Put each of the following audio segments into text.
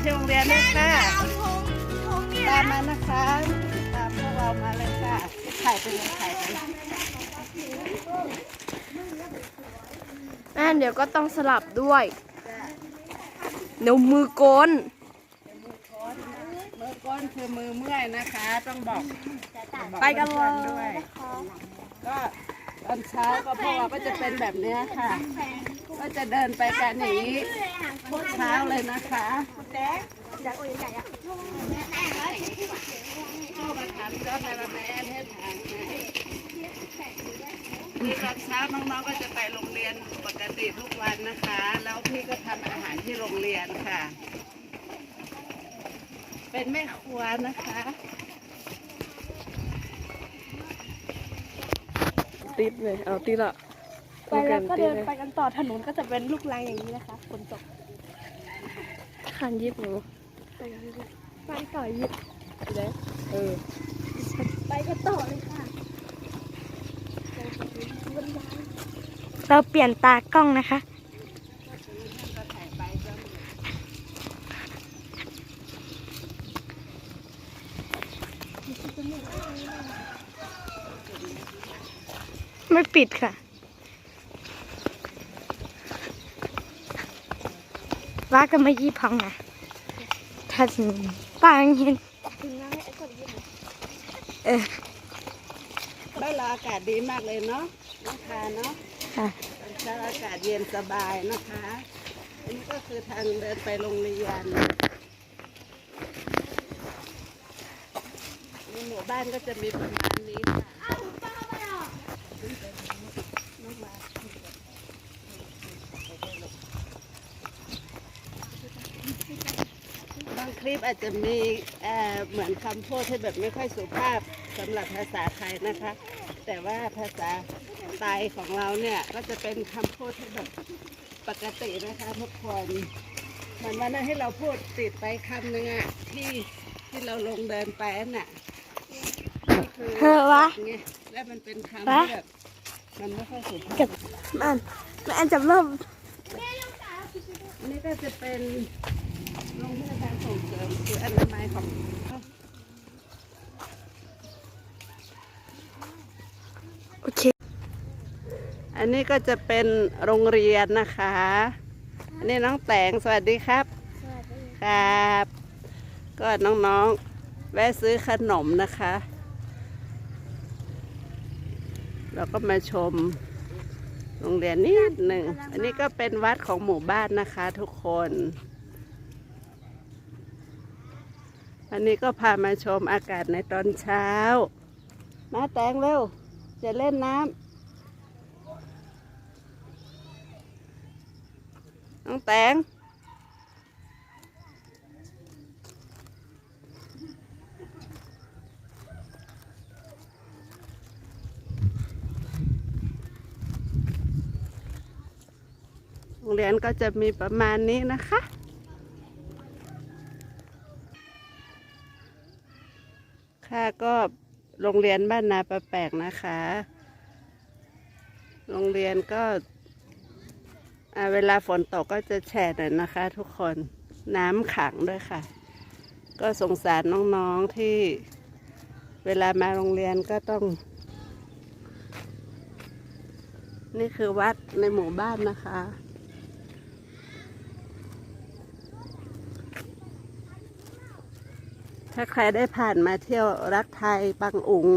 ทำอาหารที่โรงเรียนด้วยค่ะเอาถงถงเนี่ยตามนะมานะคะตามพวกเรามาเลยค่ะถ่ายไปเลยถ่ายไปเลยแม่เดี๋ยวก็ต้องสลับด้วยเดี๋ยวมือโกนมือก้นคือมือเมื่อยนะคะ ต้องบอกบอกไปกันเลยพื่อๆด้วยก็ต อนเช้าก็พวกเราก็จะเป็นแบบเนี้ยค่ะ ก็จะเดินไปกันอย่างนี้ทุกเช้าเลยนะคะเข้ามาถามก็ในวันแม่แอนให้ถามนี่ตอนเช้าน้องๆก็จะไปโรงเรียนปกติทุกวันนะคะ แล้วพี่ก็ทำอาหารที่โรงเรียนค่ะ เป็นแม่ครัวนะคะ ติดเลยเอาติดละไปแล้วก็เดินติไปกันต่อถนนก็จะเป็นลูกรังอย่างนี้นะคะฝนตกขันยิบหนูไปกันเลยไปต่อยิบเลยเออไปกันต่อเลยค่ะเราเปลี่ยนตากล้องนะคะ ไม่ปิดค่ะว่ากันมายี่พังอะถ้าถึงปังเห็นถึงแล้วไอ้คนยิบเออบ้านเราอากาศดีมากเลยเนาะน้องคาเนาะค่ะตอนเช้าอากาศเย็นสบายนะคะอันนี้ก็คือทางเดินไปโรงเรียนในหมู่บ้านก็จะมีประมาณนี้ค่ะ บางคลิปอาจจะมีเอ่อเหมือนคำพูดที่แบบไม่ค่อยสุภาพสำหรับภาษาไทยนะคะ แต่ว่าภาษาไทยของเราเนี่ย ก็จะเป็นคำพูดที่แบบปกตินะคะทุกคนเหมือนวันนั้นให้เราพูดติดไปคำหนึ่งอะที่ที่เราลงเดินไปนั่นน่ะ เออวะไงแล้วมันเป็นคำวะที่แบบมันไม่ค่อยสุภาเก็พบมันมันอันจับเริ่มอันนี้ก็จะเป็นโรงพยาบาลส่งเสริมคืออนามัยของโอเค อันนี้ก็จะเป็นโรงเรียนนะคะ อันนี้น้องแตงสวัสดีครับครับ ก็น้องๆ แวะซื้อขนมนะคะ เราก็มาชมโรงเรียนนิดหนึ่ง อันนี้ก็เป็นวัดของหมู่บ้านนะคะทุกคน อันนี้ก็พามาชมอากาศในตอนเช้า มาแตงเร็ว จะเล่นน้ำ น้องแตง โรงเรียนก็จะมีประมาณนี้นะคะ ค่ะก็โรงเรียนบ้านนาประแปกนะคะ โรงเรียนก็เวลาฝนตกก็จะแฉะหน่อยนะคะทุกคนน้ำขังด้วยค่ะ ก็สงสารน้องๆที่เวลามาโรงเรียนก็ต้อง นี่คือวัดในหมู่บ้านนะคะ ถ้าใครได้ผ่านมาเที่ยวรักไทยบางอุ๋ง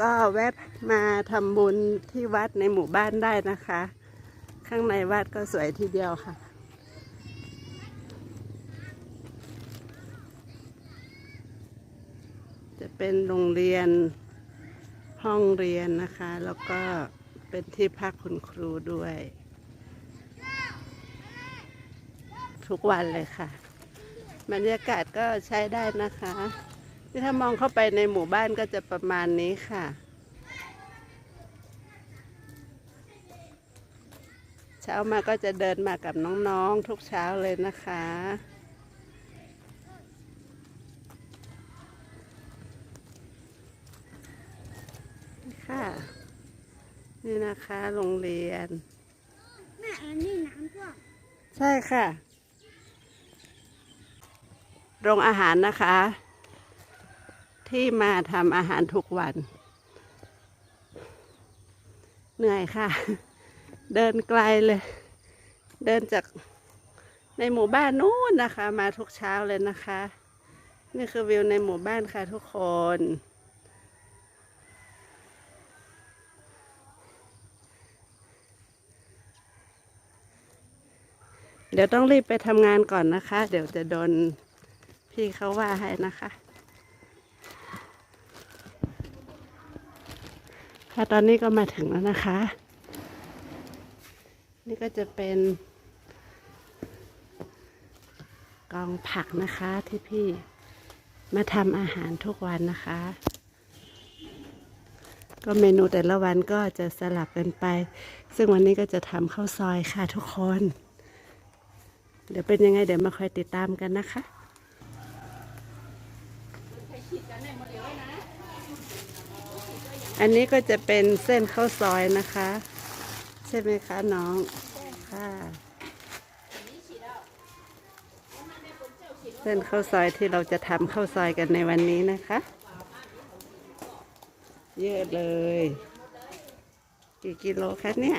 ก็แวะมาทำบุญที่วัดในหมู่บ้านได้นะคะ ข้างในวัดก็สวยทีเดียวค่ะจะเป็นโรงเรียนห้องเรียนนะคะ แล้วก็เป็นที่พักคุณครูด้วย ทุกวันเลยค่ะ บรรยากาศก็ใช้ได้นะคะที่ถ้ามองเข้าไปในหมู่บ้านก็จะประมาณนี้ค่ะ เช้ามาก็จะเดินมากับน้องๆทุกเช้าเลยนะคะค่ะ นี่นะคะโรงเรียนแม่อันนี้น้ำท่วมใช่ค่ะ โรงอาหารนะคะ ที่มาทำอาหารทุกวัน เหนื่อยค่ะ เดินไกลเลย เดินจากในหมู่บ้านนู้นนะคะ มาทุกเช้าเลยนะคะ นี่คือวิวในหมู่บ้านค่ะทุกคนเดี๋ยวต้องรีบไปทำงานก่อนนะคะ เดี๋ยวจะโดน พี่เขาว่าให้นะคะ ค่ะตอนนี้ก็มาถึงแล้วนะคะ นี่ก็จะเป็น กองผักนะคะที่พี่มาทำอาหารทุกวันนะคะ ก็เมนูแต่ละวันก็จะสลับกันไป ซึ่งวันนี้ก็จะทำข้าวซอยค่ะทุกคน เดี๋ยวเป็นยังไงเดี๋ยวมาคอยติดตามกันนะคะ อันนี้ก็จะเป็นเส้นข้าวซอยนะคะ ใช่ไหมคะน้องค่ะเส้นข้าวซอยที่เราจะทำข้าวซอยกันในวันนี้นะคะ เยอะเลย กี่กิโลคะเนี่ย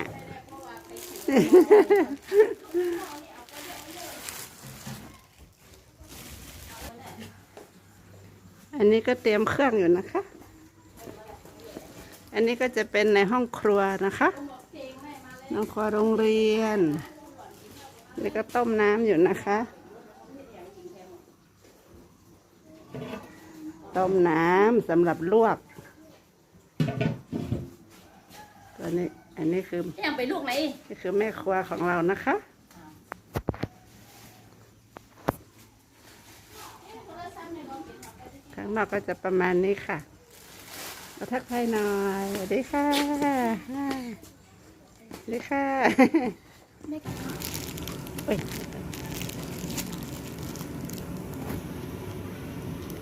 อันนี้ก็เตรียมเครื่องอยู่นะคะ อันนี้ก็จะเป็นในห้องครัวนะคะน้องครัวโรงเรียนนี่ก็ต้มน้ำอยู่นะคะ ต้มน้ำสำหรับลวกตัวนี้อันนี้คือยังไปลูกไหนนี่คือแม่ครัวของเรานะคะข้างนอกก็จะประมาณนี้ค่ะ มาทักทายหน่อยสวัสดีค่ะสวัสดีค่ะเอ้ย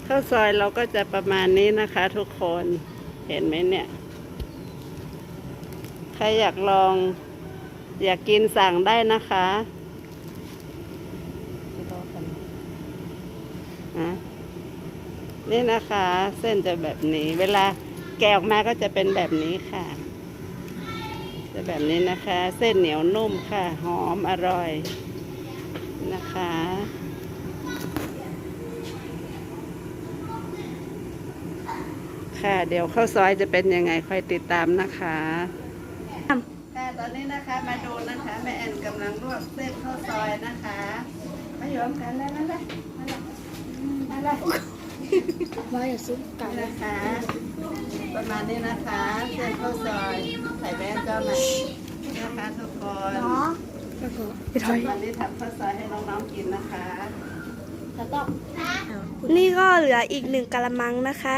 ข้าวซอยเราก็จะประมาณนี้นะคะทุกคนเห็นไหมเนี่ย ใครอยากลอง อยากกินสั่งได้นะคะนะนี่นะคะ เส้นจะแบบนี้เวลา แกะออกมาก็จะเป็นแบบนี้ค่ะ จะแบบนี้นะคะ เส้นเหนียวนุ่มค่ะ หอมอร่อยนะคะค่ะเดี๋ยวข้าวซอยจะเป็นยังไงค่อยติดตามนะคะค่ะตอนนี้นะคะมาดูนะคะแม่แอนกำลังลวกเส้นข้าวซอยนะคะมาอยู่ร่วมกันแล้วนะเลยมาเลย มาเลยว่าอย่าซุปไก่นี่นะคะ ประมาณนี้นะคะเส้นข้าวซอยใส่แม่เจ้าหน่อยนะคะทุกคนเนาะพี่ถอยวันนี้ทำข้าวซอยให้น้องๆกินนะคะแล้วก็นี่ก็เหลืออีกหนึ่งกะละมังนะคะ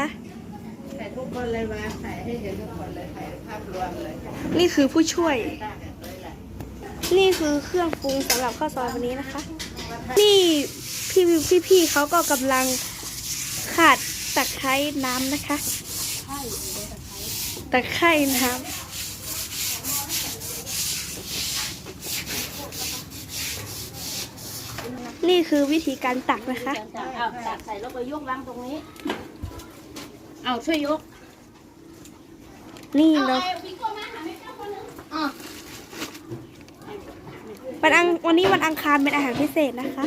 ใส่ทุกคนเลยมาใส่ให้เห็นทุกคนเลยใส่ภาพรวมเลยค่ะนี่คือผู้ช่วยได้เลยแหละนี่คือเครื่องปรุงสำหรับข้าวซอยวันนี้นะคะ นี่พี่พี่พี่ๆเขาก็กำลัง ขาดตะไคร้น้ำนะคะ ตะไคร้น้ำนี่คือวิธีการตักนะคะ เอาตักใส่แล้วก็ยกล้างตรงนี้ เอาช่วยยก นี่เราวันอังวันนี้วันอังคารเป็นอาหารพิเศษนะคะ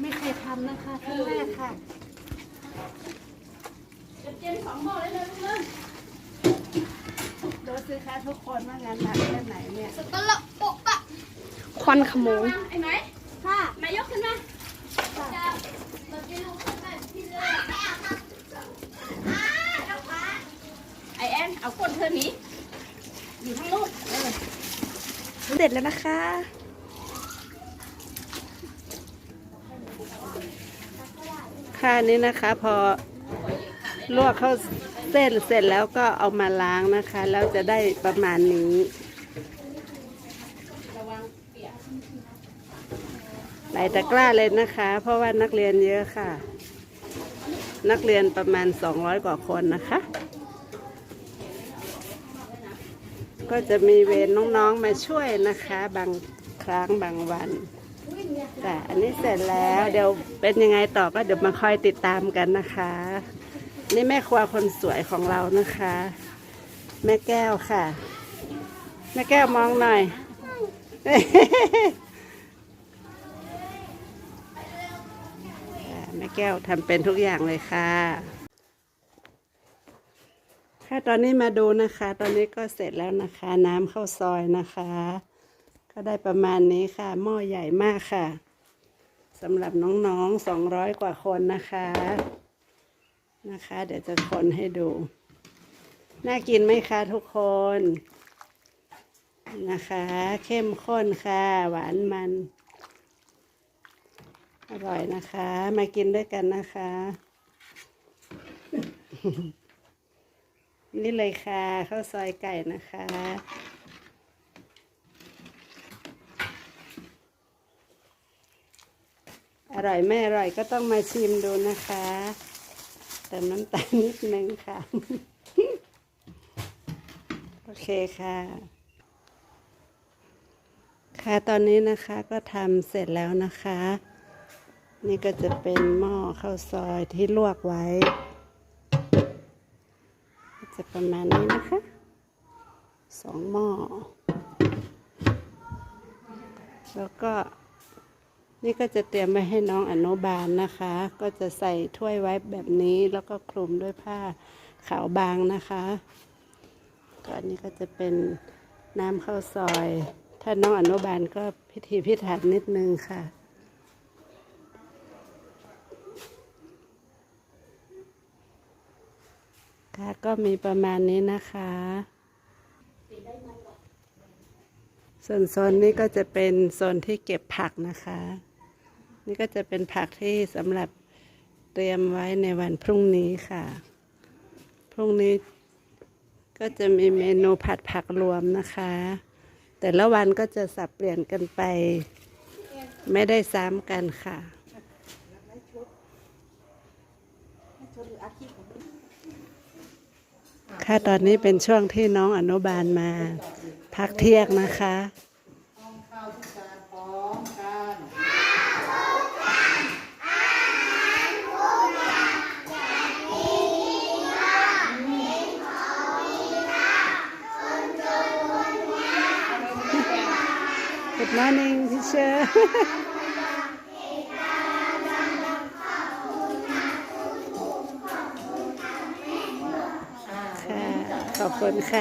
ไม่เคยทำนะคะครั้งแรกค่ะดูสิคะทุกคนว่างานหนักแค่ไหนเนี่ยตลกปกปะควันขโมงไอ้ไหมค่ะมายกขึ้นมาไอแอนเอาก้นเธอหนีอยู่ข้างนู้นเสร็จแล้วนะคะ ค่ะนี่นะคะ พอลวกเข้าเส้นเสร็จแล้วก็เอามาล้างนะคะ แล้วจะได้ประมาณนี้หลายตะกร้าเลยนะคะ เพราะว่านักเรียนเยอะค่ะ นักเรียนประมาณ 200 กว่าคนนะคะ ก็จะมีเวรน้องๆมาช่วยนะคะ บางครั้งบางวัน แต่อันนี้เสร็จแล้ว เดี๋ยวเป็นยังไงต่อก็เดี๋ยวมาคอยติดตามกันนะคะ นี่แม่ครัวคนสวยของเรานะคะ แม่แก้วค่ะ แม่แก้วมองหน่อย แม่แก้วทำเป็นทุกอย่างเลยค่ะ ค่ะตอนนี้มาดูนะคะ ตอนนี้ก็เสร็จแล้วนะคะ น้ำเข้าซอยนะคะ ก็ได้ประมาณนี้ค่ะ หม้อใหญ่มากค่ะสำหรับน้องๆสองร้อยกว่าคนนะคะ นะคะ เดี๋ยวจะคนให้ดู น่ากินไหมคะทุกคน นะคะ เข้มข้นค่ะ หวานมัน อร่อยนะคะ มากินด้วยกันนะคะ นี่เลยค่ะข้าวซอยไก่นะคะ อร่อยไม่อร่อยก็ต้องมาชิมดูนะคะ เติมน้ำตาลนิดนึงค่ะ โอเคค่ะ ค่ะตอนนี้นะคะก็ทำเสร็จแล้วนะคะ นี่ก็จะเป็นหม้อข้าวซอยที่ลวกไว้ จะประมาณนี้นะคะสองหม้อแล้วก็ นี่ก็จะเตรียมไว้ให้น้องอนุบาลนะคะ ก็จะใส่ถ้วยไว้แบบนี้แล้วก็คลุมด้วยผ้าขาวบางนะคะก็อันนี้ก็จะเป็นน้ำข้าวซอย ถ้าน้องอนุบาลก็พิธีพิถันนิดนึงค่ะค่ะก็มีประมาณนี้นะคะ ส่วนโซนนี้ก็จะเป็นโซนที่เก็บผักนะคะ นี่ก็จะเป็นผักที่สำหรับเตรียมไว้ในวันพรุ่งนี้ค่ะ พรุ่งนี้ก็จะมีเมนูผัดผักรวมนะคะ แต่ละวันก็จะสับเปลี่ยนกันไป ไม่ได้ซ้ำกันค่ะ ค่ะตอนนี้เป็นช่วงที่น้องอนุบาลมา พักเที่ยงนะคะ ขอบคุณค่ะ